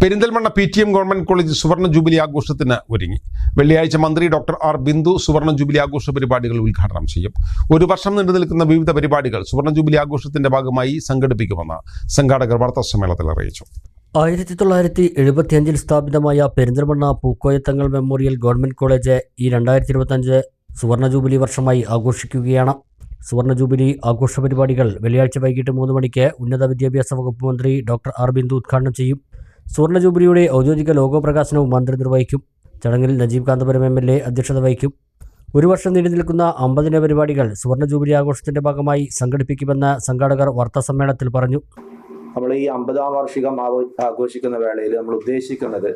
Perinthalmanna P T M government college സുവർണ jubilee ആഘോഷത്തിന് ഒരുങ്ങി. വെള്ളിയാഴ്ച മന്ത്രി ഡോക്ടർ ആർ ബിന്ദു സുവർണ ജൂബിലി ആഘോഷ പരിപാടികൾ ഉദ്ഘാടനം ചെയ്യും. ഒരു വർഷം നീണ്ടു നിൽക്കുന്ന വിവിധ പരിപാടികൾ സുവർണ ജൂബിലി ആഘോഷത്തിന്റെ ഭാഗമായി സംഘടിപ്പിക്കുമെന്ന് സംഘാടകർ വാർത്താ സമ്മേളനത്തിൽ അറിയിച്ചു. ആയിരത്തി തൊള്ളായിരത്തി എഴുപത്തിയഞ്ചിൽ സ്ഥാപിതമായ Perinthalmanna Pookoyathangal memorial government college ഈ രണ്ടായിരത്തി ഇരുപത്തഞ്ച് സുവർണ ജൂബിലി വർഷമായി ആഘോഷിക്കുകയാണ്. സുവർണ ജൂബിലി ആഘോഷ പരിപാടികൾ വെള്ളിയാഴ്ച വൈകിട്ട് മൂന്ന് മണിക്ക് ഉന്നത വിദ്യാഭ്യാസ വകുപ്പ് മന്ത്രി ഡോക്ടർ ആർ ബിന്ദു ഉദ്ഘാടനം ചെയ്യും. സുവർണ ജൂബിലിയുടെ ഔദ്യോഗിക ലോഗോ പ്രകാശനവും മന്ത്രി നിർവഹിക്കും ചടങ്ങിൽ Najeeb Kanthapuram M L A അധ്യക്ഷത വഹിക്കും. ഒരു വർഷം നീണ്ടു നിൽക്കുന്ന അമ്പതിന പരിപാടികൾ സുവർണ ജൂബിലി ആഘോഷത്തിന്റെ ഭാഗമായി സംഘടിപ്പിക്കുമെന്ന് സംഘാടകർ വാർത്താസമ്മേളനത്തിൽ പറഞ്ഞു. നമ്മൾ ഈ അമ്പതാം വാർഷികം ആഘോഷിക്കുന്ന വേളയിൽ നമ്മൾ ഉദ്ദേശിക്കുന്നത്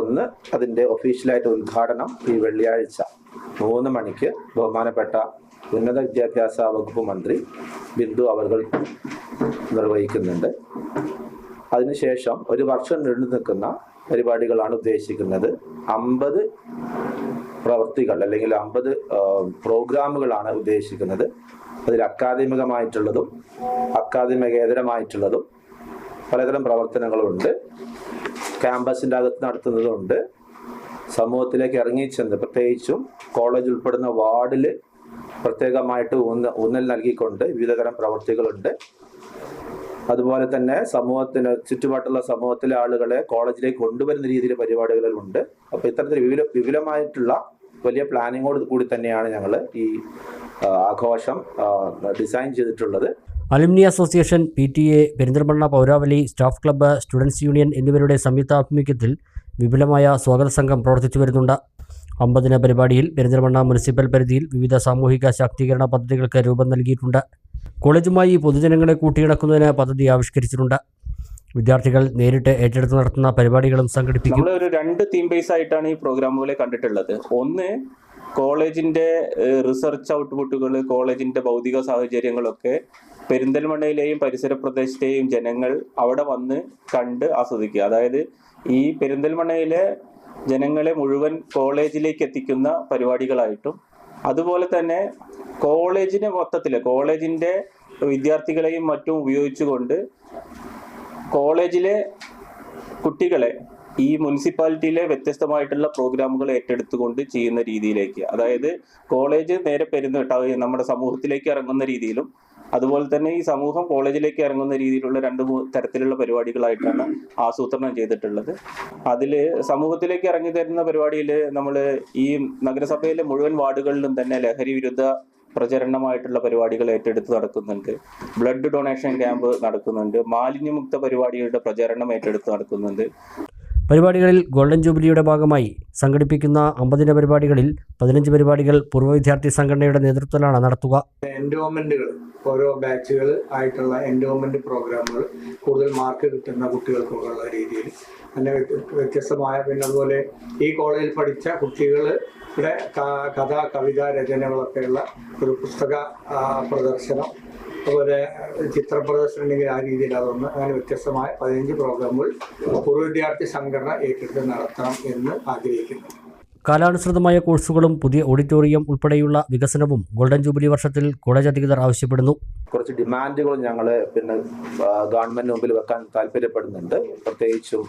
ഒന്ന് അതിന്റെ ഒഫീഷ്യലായിട്ട് ഉദ്ഘാടനം ഈ വെള്ളിയാഴ്ച മൂന്ന് മണിക്ക് ബഹുമാനപ്പെട്ട ഉന്നത വിദ്യാഭ്യാസ വകുപ്പ് മന്ത്രി ബിന്ദു അവർ നിർവഹിക്കുന്നുണ്ട്. അതിനുശേഷം ഒരു വർഷം നീണ്ടു നിൽക്കുന്ന പരിപാടികളാണ് ഉദ്ദേശിക്കുന്നത്. അമ്പത് പ്രവൃത്തികൾ അല്ലെങ്കിൽ അമ്പത് പ്രോഗ്രാമുകളാണ് ഉദ്ദേശിക്കുന്നത്. അതിൽ അക്കാദമികമായിട്ടുള്ളതും അക്കാദമികേതരമായിട്ടുള്ളതും പലതരം പ്രവർത്തനങ്ങളുണ്ട്. ക്യാമ്പസിന്റെ അകത്ത് നടത്തുന്നതുണ്ട്. സമൂഹത്തിലേക്ക് ഇറങ്ങിച്ചെന്ന് പ്രത്യേകിച്ചും കോളേജ് ഉൾപ്പെടുന്ന വാർഡിൽ പ്രത്യേകമായിട്ട് ഊന്ന ഊന്നൽ നൽകിക്കൊണ്ട് വിവിധതരം പ്രവർത്തികളുണ്ട്. അതുപോലെ തന്നെ സമൂഹത്തിന് ചുറ്റുപാട്ടുള്ള സമൂഹത്തിലെ ആളുകളെ കോളേജിലേക്ക് കൊണ്ടുവരുന്ന രീതിയിൽ പരിപാടികളുണ്ട് അപ്പോൾ ഇത്തരത്തിൽ വിപുല വിപുലമായിട്ടുള്ള വലിയ പ്ലാനിങ്ങോട് കൂടി തന്നെയാണ് ഞങ്ങൾ ഈ ആഘോഷം ഡിസൈൻ ചെയ്തിട്ടുള്ളത്. Alumni association P T A Perinthalmanna പൗരാവലി staff club students union എന്നിവരുടെ സംയുക്താഭിമുഖ്യത്തിൽ വിപുലമായ സ്വാഗത സംഘം പ്രവർത്തിച്ചു വരുന്നുണ്ട്. അമ്പതിന പരിപാടിയിൽ പെരിന്തൽമണ്ണ മുനിസിപ്പൽ പരിധിയിൽ വിവിധ സാമൂഹിക ശാക്തീകരണ പദ്ധതികൾക്ക് രൂപം നൽകിയിട്ടുണ്ട്. കോളേജുമായി പൊതുജനങ്ങളെ കൂട്ടിയിണക്കുന്നതിന് പദ്ധതി ആവിഷ്കരിച്ചിട്ടുണ്ട്. വിദ്യാർത്ഥികൾ നേരിട്ട് ഏറ്റെടുത്ത് നടത്തുന്ന പരിപാടികളും സംഘടിപ്പിക്കും. നമ്മൾ ഒരു രണ്ട് തീം ബേസ് ആയിട്ടാണ് ഈ പ്രോഗ്രാമുകളെ കണ്ടിട്ടുള്ളത്. ഒന്ന് കോളേജിന്റെ റിസർച്ച് ഔട്ട്പുട്ടുകൾ കോളേജിന്റെ ഭൗതിക സാഹചര്യങ്ങളൊക്കെ പെരിന്തൽമണ്ണയിലെയും പരിസര പ്രദേശത്തെയും ജനങ്ങൾ അവിടെ വന്ന് കണ്ട് ആസ്വദിക്കുക. അതായത് ഈ പെരിന്തൽമണ്ണയിലെ ജനങ്ങളെ മുഴുവൻ കോളേജിലേക്ക് എത്തിക്കുന്ന പരിപാടികളായിട്ടും അതുപോലെ തന്നെ കോളേജിനെ മൊത്തത്തിൽ കോളേജിന്റെ വിദ്യാർത്ഥികളെയും മറ്റും ഉപയോഗിച്ചുകൊണ്ട് കോളേജിലെ കുട്ടികളെ ഈ മുനിസിപ്പാലിറ്റിയിലെ വ്യത്യസ്തമായിട്ടുള്ള പ്രോഗ്രാമുകൾ ഏറ്റെടുത്തുകൊണ്ട് ചെയ്യുന്ന രീതിയിലേക്ക് അതായത് കോളേജ് നേരെ പെരുന്ന നമ്മുടെ സമൂഹത്തിലേക്ക് ഇറങ്ങുന്ന രീതിയിലും അതുപോലെ തന്നെ ഈ സമൂഹം കോളേജിലേക്ക് ഇറങ്ങുന്ന രീതിയിലുള്ള രണ്ട് തരത്തിലുള്ള പരിപാടികളായിട്ടാണ് ആസൂത്രണം ചെയ്തിട്ടുള്ളത്. അതിൽ സമൂഹത്തിലേക്ക് ഇറങ്ങി തരുന്ന പരിപാടിയിൽ നമ്മൾ ഈ നഗരസഭയിലെ മുഴുവൻ വാർഡുകളിലും തന്നെ ലഹരി വിരുദ്ധ പ്രചരണമായിട്ടുള്ള പരിപാടികൾ ഏറ്റെടുത്ത് നടക്കുന്നുണ്ട്. ബ്ലഡ് ഡൊണേഷൻ ക്യാമ്പ് നടക്കുന്നുണ്ട്. മാലിന്യമുക്ത പരിപാടികളുടെ പ്രചരണം ഏറ്റെടുത്ത് നടക്കുന്നുണ്ട്. പരിപാടികളിൽ ഗോൾഡൻ ജൂബിലിയുടെ ഭാഗമായി സംഘടിപ്പിക്കുന്ന അമ്പതിന പരിപാടികളിൽ പതിനഞ്ച് പരിപാടികൾ പൂർവ വിദ്യാർത്ഥി സംഘടനയുടെ നേതൃത്വത്തിലാണ് നടത്തുക. എൻഡോമെന്റുകൾ ഓരോ ബാച്ചുകൾ ആയിട്ടുള്ള എൻഡോമെന്റ് പ്രോഗ്രാമുകൾ കൂടുതൽ മാർക്ക് കിട്ടുന്ന കുട്ടികൾക്കുള്ള രീതിയിൽ. തന്നെ വ്യത്യസ്തമായ പിന്നെ അതുപോലെ ഈ കോളേജിൽ പഠിച്ച കുട്ടികളുടെ ക- കഥ കവിതാ രചനകളൊക്കെയുള്ള ഒരു പുസ്തക പ്രദർശനം. അതുപോലെ ചിത്ര പ്രദർശനം ഉണ്ടെങ്കിൽ ആ രീതിയിൽ അതൊന്ന് അങ്ങനെ വ്യത്യസ്തമായ പതിനഞ്ച് പ്രോഗ്രാമുകൾ പൂർവ വിദ്യാർത്ഥി സംഘടന ഏറ്റെടുത്ത് നടത്തണം എന്ന് ആഗ്രഹിക്കുന്നു. കാലാനുസൃതമായ കോഴ്സുകളും പുതിയ ഓഡിറ്റോറിയം ഉൾപ്പെടെയുള്ള വികസനവും ഗോൾഡൻ ജൂബിലി വർഷത്തിൽ കോളേജ് അധികൃതർ ആവശ്യപ്പെടുന്നു. കുറച്ച് ഡിമാൻഡുകൾ ഞങ്ങൾ പിന്നെ ഗവൺമെന്റിന് ഗവൺമെന്റ് മുമ്പിൽ വെക്കാൻ താല്പര്യപ്പെടുന്നുണ്ട്. പ്രത്യേകിച്ചും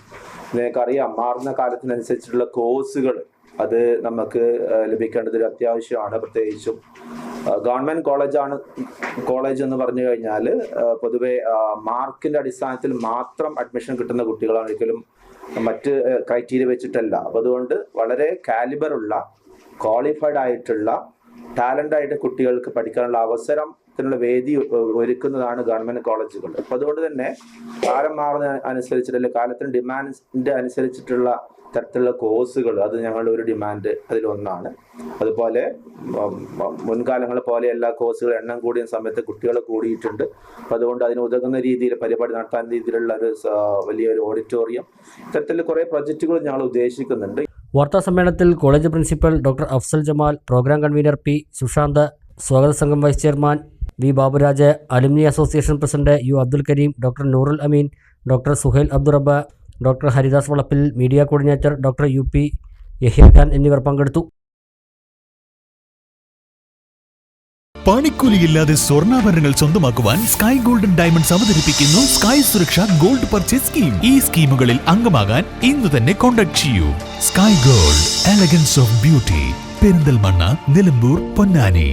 നിങ്ങൾക്കറിയാം മാറുന്ന കാലത്തിനനുസരിച്ചുള്ള കോഴ്സുകൾ അത് നമുക്ക് ലഭിക്കേണ്ടത് ഒരു അത്യാവശ്യമാണ് പ്രത്യേകിച്ചും. ഗവൺമെന്റ് കോളേജാണ് കോളേജ് എന്ന് പറഞ്ഞു കഴിഞ്ഞാൽ പൊതുവെ മാർക്കിന്റെ അടിസ്ഥാനത്തിൽ മാത്രം അഡ്മിഷൻ കിട്ടുന്ന കുട്ടികളാണ് ഒരിക്കലും മറ്റ് ക്രൈറ്റീരിയ വെച്ചിട്ടല്ല. അപ്പൊ അതുകൊണ്ട് വളരെ കാലിബർ ഉള്ള ക്വാളിഫൈഡ് ആയിട്ടുള്ള ടാലന്റ് ആയിട്ട് കുട്ടികൾക്ക് പഠിക്കാനുള്ള അവസരം ത്തിനുള്ള വേദി ഒരുക്കുന്നതാണ് ഗവൺമെന്റ് കോളേജുകൾ. അപ്പൊ അതുകൊണ്ട് തന്നെ കാലം മാറുന്ന അനുസരിച്ചിട്ട് അല്ലെങ്കിൽ കാലത്തിന് ഡിമാൻഡിന്റെ അനുസരിച്ചിട്ടുള്ള തരത്തിലുള്ള കോഴ്സുകൾ അത് ഞങ്ങളുടെ ഒരു ഡിമാൻഡ് അതിലൊന്നാണ്. അതുപോലെ മുൻകാലങ്ങളെ പോലെ എല്ലാ കോഴ്സുകൾ എണ്ണം കൂടിയ സമയത്ത് കുട്ടികൾ കൂടിയിട്ടുണ്ട്. അപ്പോൾ അതുകൊണ്ട് അതിന് ഉതകുന്ന രീതിയിൽ പരിപാടി നടത്താൻ രീതിയിലുള്ള ഒരു വലിയൊരു ഓഡിറ്റോറിയം ഇത്തരത്തിൽ കുറേ പ്രൊജക്റ്റുകൾ ഞങ്ങൾ ഉദ്ദേശിക്കുന്നുണ്ട്. വാർത്താ സമ്മേളനത്തിൽ college principal doctor Afsal Jamal programme convener P Sushanth സ്വാഗത സംഘം vice chairman V Baburaj alumni association president U Abdul Kareem doctor Noorul Ameen doctor Suhail Abdurab doctor Haridas Valappil media coordinator doctor U P Yahya എന്നിവർ പങ്കെടുത്തു. പണിക്കൂലിയില്ലാതെ സ്വർണാഭരണങ്ങൾ സ്വന്തമാക്കുവാൻ sky golden diamonds അവതരിപ്പിക്കുന്നു sky Suraksha gold purchase scheme ഈ സ്കീമുകളിൽ അംഗമാകാൻ ഇന്ന് തന്നെ കോൺടാക്ട് ചെയ്യൂ. Sky gold elegance of beauty Perinthalmanna Nilambur Ponnani.